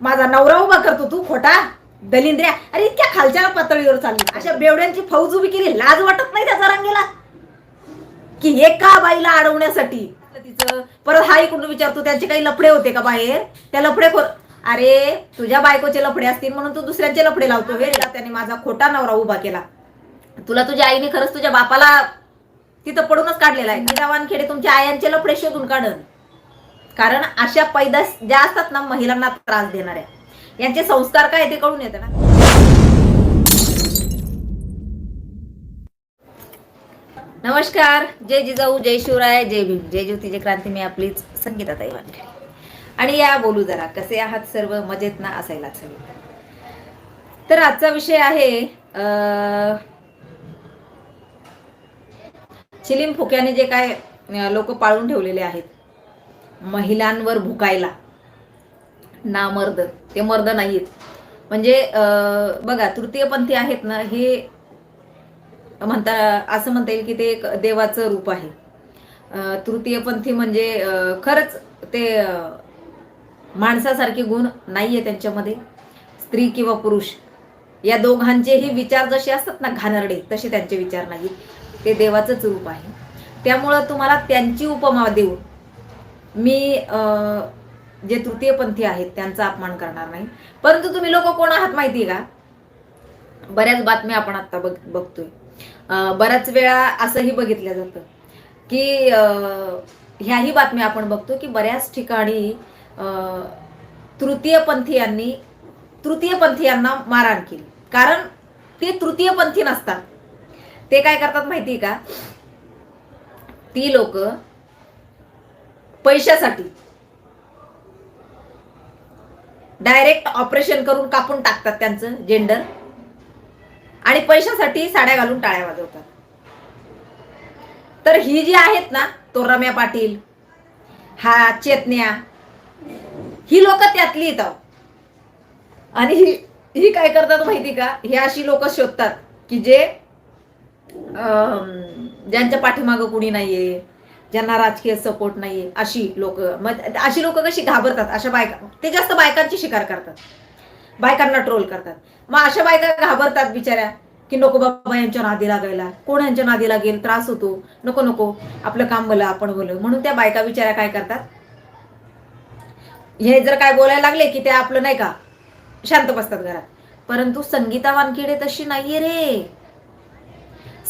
माझा नवरा उभा करतो तू खोटा? दलिंद्र्या. अरे इतक्या खालच्या पातळीवर चालली. अशा बेवड्यांची फौज उभी केली. लाज वाटत नाही त्याचा रंगेला की एका बाईला अडवण्यासाठी? तिचं परत हा इकडून विचारतो त्यांचे काही लफडे होते का बाहेर? त्या लफडे अरे तुझ्या बायकोचे लफडे असतील म्हणून तू दुसऱ्यांचे लफडे लावतो. हे त्याने माझा खोटा नवरा उभा केला. तुला तुझ्या आईने खरंच तुझ्या बापाला तिथं पडूनच काढलेला आहे. मीरा वानखेडे तुमच्या आयांचे लफडे शोधून काढन. कारण अशा पैदास ज्या असतात ना महिलांना त्रास देणाऱ्या. यांचे संस्कार काय ते कळून येते ना. नमस्कार. जय जिजाऊ जय शिवराय जय भीम. जय ज्योती जय क्रांती. मी आपलीच संगीता ताई वानखेडे. आणि या बोलू जरा. कसे आहात सर्व? मजेत ना? असायलाच हवे. तर आजचा विषय आहे चिलीम फुक्याने जे काय लोक पाळून ठेवलेले आहेत महिलांवर भुकायला. नामर्द ते मर्द नाहीत म्हणजे बघा तृतीयपंथी आहेत ना हे म्हणता असं म्हणता येईल की ते एक देवाचं रूप आहे. तृतीयपंथी म्हणजे खरंच ते माणसासारखे गुण नाही आहे त्यांच्यामध्ये. स्त्री किंवा पुरुष. या दोघांचेही विचार जसे असतात ना घाणरडे तसे त्यांचे विचार नाहीत. ते देवाचंच रूप आहे. त्यामुळं तुम्हाला त्यांची उपमा देऊन मी जे तृतीयपंथी आहेत त्यांचा अपमान करणार नाही. परंतु तुम्ही लोक कोण आहात माहिती आहे का? बऱ्याच बातम्या आपण आता बघ बघतोय. बऱ्याच वेळा असंही बघितलं जातं की ह्याही बातम्या आपण बघतो की बऱ्याच ठिकाणी अं, तृतीयपंथीयांनी तृतीयपंथीयांना मारहाण केली. कारण ते तृतीयपंथी नसतात. ते काय करतात माहिती आहे का? ती लोक पैशासाठी. डायरेक्ट ऑपरेशन करून कापून टाकतात त्यांचं जेंडर आणि पैशासाठी साड्या घालून टाळ्या वाजवतात. तर ही जी आहेत ना तो रम्या पाटील हा चेतन्या ही लोक त्यातली येतात आणि ही ही काय करतात माहिती का? ही अशी लोक शोधतात की जे ज्यांच्या पाठीमागं कुणी नाहीये ज्यांना राजकीय सपोर्ट नाहीये अशी लोक मग अशी लोक कशी घाबरतात? अशा बायका ते जास्त बायकांची शिकार करतात. बायकांना ट्रोल करतात. मग अशा बायका घाबरतात बिचाऱ्या की नको बाबा यांच्या नादी लागायला. कोण यांच्या नादी लागेल त्रास होतो. नको नको आपलं काम भलं आपण बोल म्हणून त्या बायका बिचाऱ्या काय करतात? हे जर काय बोलायला लागले की ते आपलं नाही का शांत बसतात घरात. परंतु संगीता वानखेडे तशी नाहीये रे.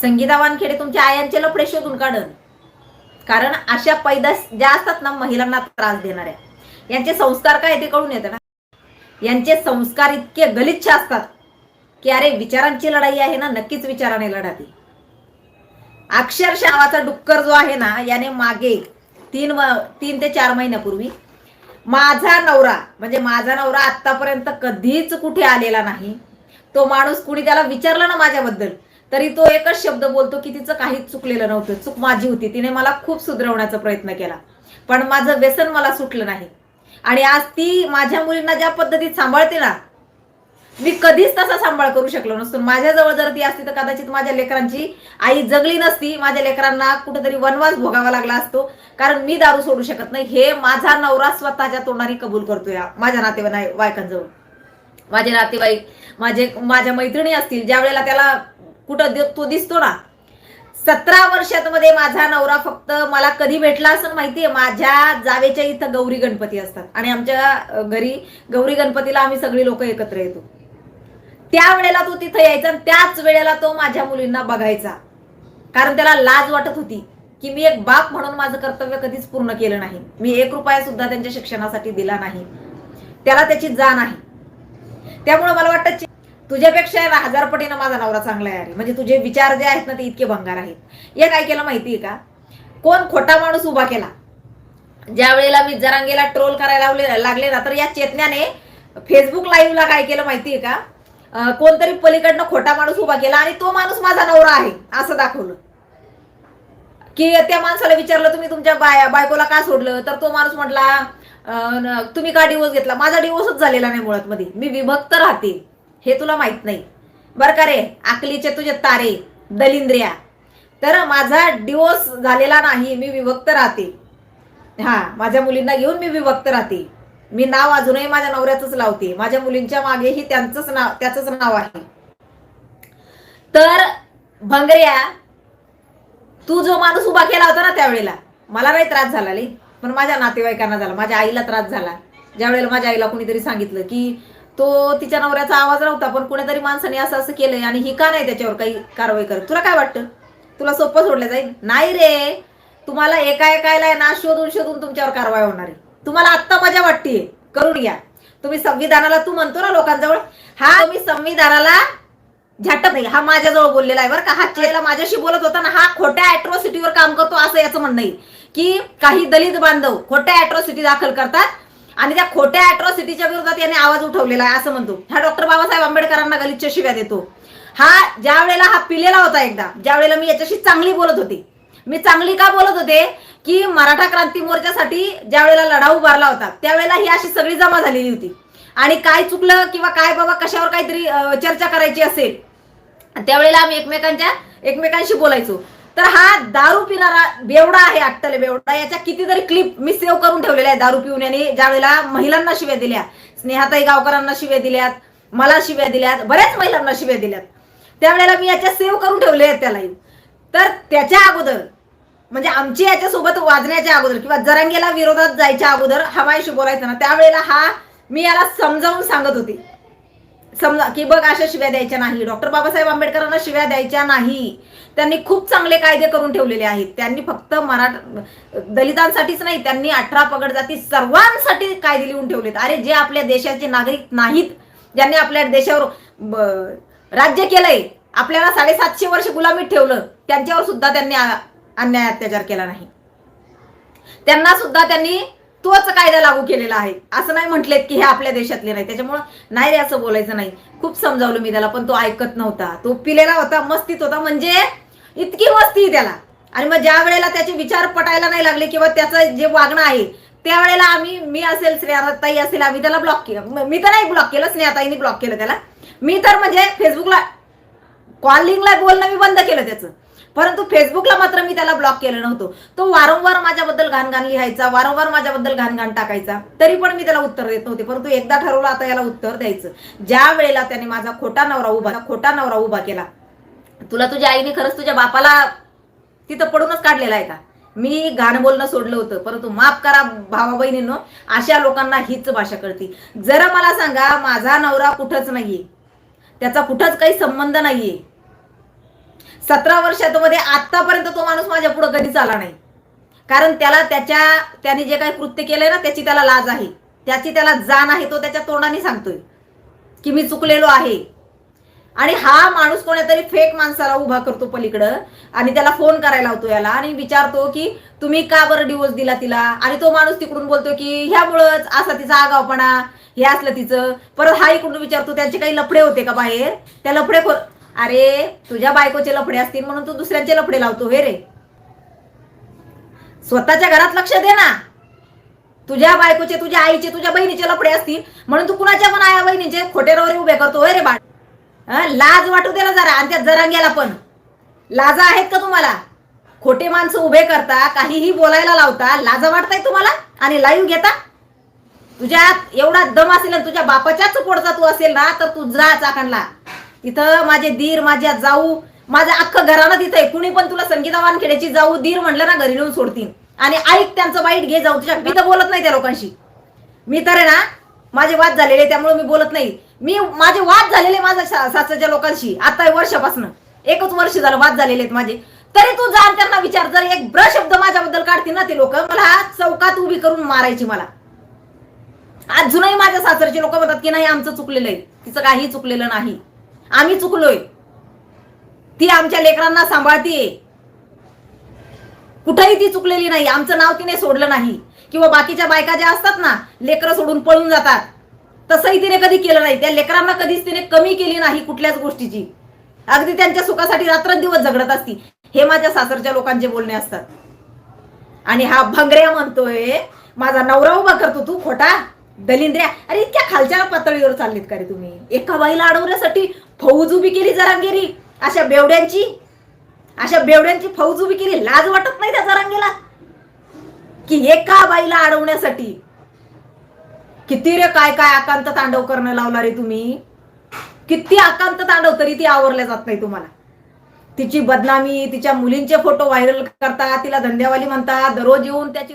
संगीता वानखेडे तुमच्या आयांचे लपडे शोधून काढन. कारण अशा पैदास ज्या असतात ना महिलांना त्रास देणाऱ्या. यांचे संस्कार काय ते कळून येतं ना. यांचे संस्कार इतके गलिच्छ असतात की अरे विचारांची लढाई आहे ना नक्कीच विचाराने लढा ती अक्षरशः नावाचा डुक्कर जो आहे ना याने मागे तीन तीन ते चार महिन्यापूर्वी माझा नवरा म्हणजे माझा नवरा आतापर्यंत कधीच कुठे आलेला नाही. तो माणूस कुणी त्याला विचारलं ना माझ्याबद्दल तरी तो एकच शब्द बोलतो की तिचं काहीच चुकलेलं नव्हतं. चूक माझी होती. तिने मला खूप सुधरवण्याचा प्रयत्न केला. पण माझं व्यसन मला सुटलं नाही. आणि आज ती माझ्या मुलींना ज्या पद्धतीत सांभाळते ना मी कधीच तसा सांभाळ करू शकलो नसतो. माझ्याजवळ जर ती असती तर कदाचित माझ्या लेकरांची आई जगली नसती. माझ्या लेकरांना कुठेतरी वनवास भोगावा लागला असतो. कारण मी दारू सोडू शकत नाही. हे माझा नवरा स्वतःच्या तोंडाने कबूल करतोय माझ्या नातेवाईकांजवळ बायकांजवळ. माझे नातेवाईक माझे माझ्या मैत्रिणी असतील ज्या वेळेला त्याला कुठं दि- तो दिसतो ना. सतरा वर्षात मध्ये माझा नवरा फक्त मला कधी भेटला असं माहितीये? माझ्या जावेच्या इथं गौरी गणपती असतात. आणि आमच्या घरी गौरी गणपतीला आम्ही सगळी लोक एकत्र येतो. त्या वेळेला तो तिथं यायचा आणि त्याच वेळेला तो माझ्या मुलींना बघायचा. कारण त्याला लाज वाटत होती की मी एक बाप म्हणून माझं कर्तव्य कधीच पूर्ण केलं नाही. मी एक रुपया सुद्धा त्यांच्या शिक्षणासाठी दिला नाही. त्याला त्याची जाण आहे. त्यामुळे मला वाटतं तुझ्यापेक्षा हजार पटीनं माझा नवरा चांगला आहे अरे. म्हणजे तुझे विचार जे आहेत ना ते इतके भंगार आहेत. हे काय केलं माहितीये का? कोण खोटा माणूस उभा केला? ज्या वेळेला मी जरांगेला ट्रोल करायला लावले लागले ना तर या चेतन्याने फेसबुक लाईव्हला काय केलं माहितीये का? कोणतरी पलीकडनं खोटा माणूस उभा केला आणि तो माणूस माझा नवरा आहे असं दाखवलं. की त्या माणसाला विचारलं तुम्ही तुमच्या बाय बायकोला का सोडलं? तर तो माणूस म्हटला न- तुम्ही का डिवोर्स घेतला? माझा डिवोर्सच झालेला नाही मुळात मध्ये. मी विभक्त राहते. हे तुला माहीत नाही. बरं का रे? आकलीचे तुझे तारे दलिंद्रिया. तर माझा डिवोर्स झालेला नाही मी विभक्त राहते. हा माझ्या मुलींना घेऊन मी विभक्त राहते. मी नाव अजूनही माझ्या नवऱ्याचंच लावते. माझ्या मुलींच्या मागेही त्यांचंच नाव त्याचंच नाव आहे. तर भंगऱ्या तू जो माणूस उभा केला होता ना त्यावेळेला मला नाही त्रास झाला पण माझ्या नातेवाईकांना झाला माझ्या आईला त्रास झाला. ज्या वेळेला माझ्या आईला कुणीतरी सांगितलं की तो तिच्या नवऱ्याचा आवाज नव्हता पण कुणीतरी माणसाने असं असं केलंय आणि ही का नाही त्याच्यावर काही कारवाई करत? तुला काय वाटतं? तुला सोपं सोडलं जाईल? नाही रे. तुम्हाला एका एकायला ना शोधून शोधून तुमच्यावर कारवाई होणार आहे. तुम्हाला आत्ता मजा वाटते करून घ्या. तुम्ही संविधानाला तू म्हणतो ना लोकांजवळ हा तुम्ही संविधानाला झटत नाही. हा माझ्याजवळ बोललेला आहे बरं का. हा चेला माझ्याशी बोलत होता ना हा खोट्या अॅट्रॉसिटीवर काम करतो असं याचं म्हणणं आहे. की काही दलित बांधव खोट्या अॅट्रॉसिटी दाखल करतात आणि त्या खोट्या अॅट्रॉसिटीच्या विरोधात याने आवाज उठवलेला आहे असं म्हणतो. हा डॉक्टर बाबासाहेब आंबेडकरांना गलिच्छ शिव्या देतो. हा ज्या वेळेला हा पिलेला होता एकदा ज्या वेळेला मी याच्याशी चांगली बोलत होते. मी चांगली का बोलत होते? की मराठा क्रांती मोर्चासाठी ज्या वेळेला लढा उभारला होता त्यावेळेला ही अशी सगळी जमा झालेली होती. आणि काय चुकलं किंवा काय बाबा कशावर काहीतरी चर्चा करायची असेल त्यावेळेला आम्ही एकमेकांच्या एकमेकांशी बोलायचो. तर हा दारू पिणारा बेवडा आहे अट्टले बेवडा. याच्या कितीतरी क्लिप मी सेव्ह करून ठेवलेल्या आहे दारू पिऊन याने ज्या वेळेला महिलांना शिव्या दिल्या. स्नेहाताई गावकरांना शिव्या दिल्यात. मला शिव्या दिल्यात. बऱ्याच महिलांना शिव्या दिल्यात. त्यावेळेला मी याच्या सेव्ह करून ठेवले आहेत त्याला. तर त्याच्या अगोदर म्हणजे आमची याच्यासोबत वाजण्याच्या अगोदर किंवा जरांगेला विरोधात जायच्या अगोदर हवायशी बोलायचं ना त्यावेळेला हा मी याला समजावून सांगत होते. समजा की बघ अशा शिव्या द्यायच्या नाही. डॉक्टर बाबासाहेब आंबेडकरांना शिव्या द्यायच्या नाही. त्यांनी खूप चांगले कायदे करून ठेवलेले आहेत. त्यांनी फक्त मराठा दलितांसाठीच नाही त्यांनी अठरा पगड जाती सर्वांसाठी कायदे लिहून ठेवलेत. अरे जे आपल्या देशाचे नागरिक नाहीत ज्यांनी आपल्या देशावर ब- राज्य केलंय आपल्याला साडेसातशे वर्ष गुलामीत ठेवलं त्यांच्यावर सुद्धा त्यांनी अन्याय अत्याचार केला नाही. त्यांना सुद्धा त्यांनी तोच कायदा लागू केलेला आहे. असं नाही म्हटलेत की हे आपल्या देशातले नाही. त्याच्यामुळं नाही रे असं बोलायचं नाही. खूप समजावलं मी त्याला पण तो ऐकत नव्हता. तो पिलेला होता मस्तीत होता. म्हणजे इतकी मस्ती त्याला. आणि मग ज्या वेळेला त्याचे विचार पटायला नाही लागले किंवा त्याचं जे वागणं आहे त्यावेळेला आम्ही मी असेल स्नेहाताई असेल आम्ही त्याला ब्लॉक केलं. मी तर नाही ब्लॉक केलं स्नेहाताईने ब्लॉक केलं त्याला. मी तर म्हणजे फेसबुकला कॉलिंगला बोलणं मी बंद केलं त्याचं. परंतु फेसबुकला मात्र मी त्याला ब्लॉक केलं नव्हतं. तो वारंवार माझ्याबद्दल घाण लिहायचा वारंवार माझ्याबद्दल घाण टाकायचा. तरी पण मी त्याला उत्तर देत नव्हते. परंतु एकदा ठरवलं आता याला उत्तर द्यायचं. ज्या वेळेला त्याने माझा खोटा नवरा उभा खोटा नवरा उभा केला तुला तुझ्या आईने खरंच तुझ्या बापाला तिथं पडूनच काढलेला आहे का? मी घाण बोलणं सोडलं होतं. परंतु माफ करा भावा बहिणीनं अशा लोकांना हीच भाषा करते जरा मला सांगा माझा नवरा कुठंच नाहीये. त्याचा कुठंच काही संबंध नाहीये. सतरा वर्षामध्ये आतापर्यंत तो माणूस माझ्या पुढे कधीच आला नाही. कारण त्याला त्याच्या त्याने जे काही कृत्य केलंय ना त्याची त्याला लाज आहे. त्याची त्याला जाण आहे तो त्याच्या तोंडाने सांगतोय की मी चुकलेलो आहे. आणि हा माणूस कोणीतरी फेक माणसाला उभा करतो पलीकडं आणि त्याला फोन करायला होतो याला आणि विचारतो की तुम्ही का बरं डिवोर्स दिला तिला? आणि तो माणूस तिकडून बोलतो की ह्यामुळंच असा तिचा आगावपणा हे असलं तिचं. परत हा इकडून विचारतो त्यांचे काही लफडे होते का बाहेर? त्या लफडे अरे तुझ्या बायकोचे लफडे असतील म्हणून तू दुसऱ्यांचे लफडे लावतो हे रे? स्वतःच्या घरात लक्ष दे ना. तुझ्या बायकोचे तुझ्या आईचे तुझ्या बहिणीचे लफडे असतील म्हणून तू कुणाच्या पण आया बहिणीचे खोटे रवरे उभे करतो हे रे बाळ? लाज वाटू दे ना जरा आणि त्या जरांग्याला पण. लाजा आहेत का तुम्हाला? खोटे माणसं उभे करता काहीही बोलायला लावता लाजा वाटताय तुम्हाला? आणि लाईव्ह घेता? तुझ्या एवढा दम असेल ना तुझ्या बापाच्याच पोडचा तू असेल ना तर तू जा चाकणला. तिथं माझे दीर माझ्या जाऊ माझं अख्खं घरानं तिथं आहे. कुणी पण तुला संगीता वानखेड्याची जाऊ दीर म्हणलं ना घरी नेऊन सोडतील आणि ऐक त्यांचं वाईट घे जाऊ. तुझ्या मी तर बोलत नाही त्या लोकांशी. मी तर आहे ना माझे वाद झालेले त्यामुळे मी बोलत नाही. मी माझे वाद झालेले माझ्या सासरच्या लोकांशी. आता वर्षापासून. एकच वर्ष झालं वाद झालेले आहेत माझे. तरी तू जा त्यांना विचार. जर एक ब्र शब्द माझ्याबद्दल काढतील ना ते लोक मला चौकात उभी करून मारायची मला. अजूनही माझ्या सासरचे लोक म्हणतात की नाही आमचं चुकलेलं आहे. तिचं काही चुकलेलं नाही. आम्ही चुकलोय. ती आमच्या लेकरांना सांभाळतीये कुठेही ती चुकलेली नाही. आमचं नाव तिने सोडलं नाही. किंवा बाकीच्या बायका ज्या असतात ना लेकरं सोडून पळून जातात. तसंही तिने कधी केलं नाही. त्या लेकरांना कधीच तिने कमी केली नाही कुठल्याच गोष्टीची. अगदी त्यांच्या सुखासाठी रात्रंदिवस झगडत असती. हे माझ्या सासरच्या लोकांचे बोलणे असतात. आणि हा भंगऱ्या म्हणतोय माझा नवरा उभा करतो तू खोटा? दलिंद्र्या अरे इतक्या खालच्या पातळीवर चाललीत का रे तुम्ही? एका बाईला अडवण्यासाठी फौज उभी केली जरांगेरी. अशा बेवड्यांची अशा बेवड्यांची फौज उभी केली लाज वाटत नाही त्या जरांगेला? की एका बाईला अडवण्यासाठी किती रे काय काय आकांत तांडव करणं लावला रे तुम्ही? किती आकांत तांडव तरी ती आवरल्या जात नाही तुम्हाला. तिची बदनामी तिच्या मुलींचे फोटो व्हायरल करता तिला धंद्यावाली म्हणतात दररोज येऊन त्याची